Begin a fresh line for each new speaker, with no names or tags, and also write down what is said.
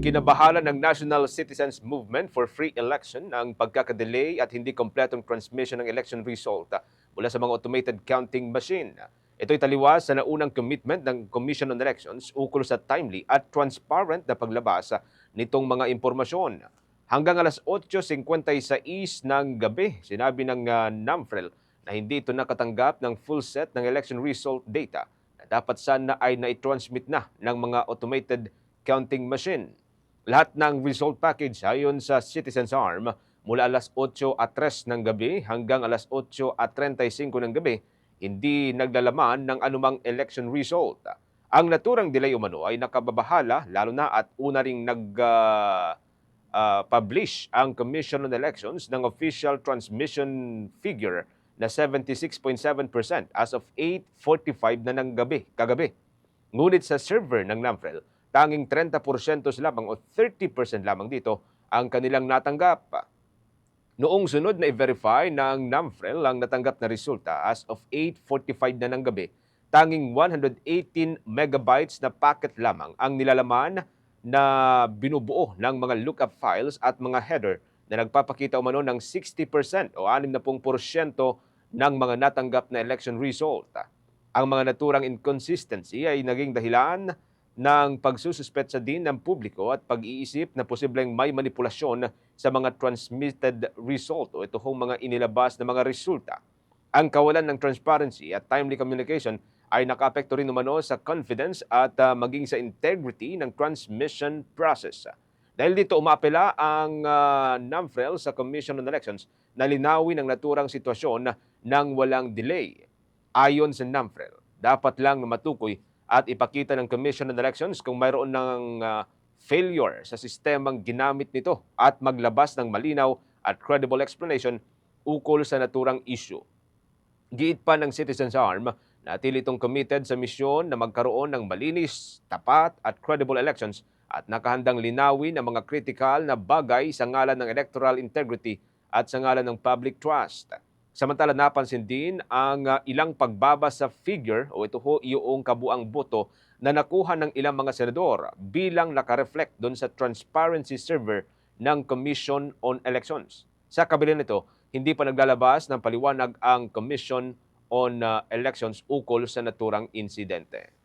Kinabahala ng National Citizens Movement for Free Election ang pagkakadelay at hindi kompletong transmission ng election result mula sa mga automated counting machine. Ito'y taliwas sa naunang commitment ng Commission on Elections ukol sa timely at transparent na paglabas nitong mga impormasyon. Hanggang alas 8.56 ng gabi, sinabi ng ah, NAMFREL na hindi ito nakatanggap ng full set ng election result data na dapat sana ay na-transmit na ng mga automated counting machine. Lahat ng result package ayon sa Citizens Arm mula alas 8 at 3 ng gabi hanggang alas 8 at 35 ng gabi hindi naglalaman ng anumang election result. Ang naturang delay umano ay nakababahala lalo na at una ring nag ah, ah, publish ang Commission on Elections ng official transmission figure na 76.7% as of 8.45 na ng gabi, kagabi. Ngunit sa server ng NAMFREL, tanging 30% lamang o 30% lamang dito ang kanilang natanggap. Noong sunod na i-verify ng NAMFREL ang natanggap na resulta as of 8.45 na ng gabi, tanging 118 megabytes na packet lamang ang nilalaman na binubuo ng mga lookup files at mga header na nagpapakita umano ng 60% o 60% ng mga natanggap na election result. Ang mga naturang inconsistency ay naging dahilan ng pagsususpetsa din ng publiko at pag-iisip na posibleng may manipulasyon sa mga transmitted result o ito hong mga inilabas na mga resulta. Ang kawalan ng transparency at timely communication ay nakaapekto rin umano sa confidence at ah, maging sa integrity ng transmission process. Dahil dito umapela ang uh, NAMFREL sa Commission on Elections na linawin ang naturang sitwasyon ng walang delay. Ayon sa NAMFREL, dapat lang matukoy at ipakita ng Commission on Elections kung mayroon ng ah, failure sa sistemang ginamit nito at maglabas ng malinaw at credible explanation ukol sa naturang issue. Giit pa ng Citizens Arm na itong committed sa misyon na magkaroon ng malinis, tapat at credible elections at nakahandang linawin ang mga critical na bagay sa ngalan ng electoral integrity at sa ngalan ng public trust. Samantala napansin din ang ah, ilang pagbaba sa figure o ito ho yung kabuang boto na nakuha ng ilang mga senador bilang nakareflect doon sa transparency server ng Commission on Elections. Sa kabila nito, hindi pa naglalabas ng paliwanag ang Commission on ah, Elections ukol sa naturang insidente.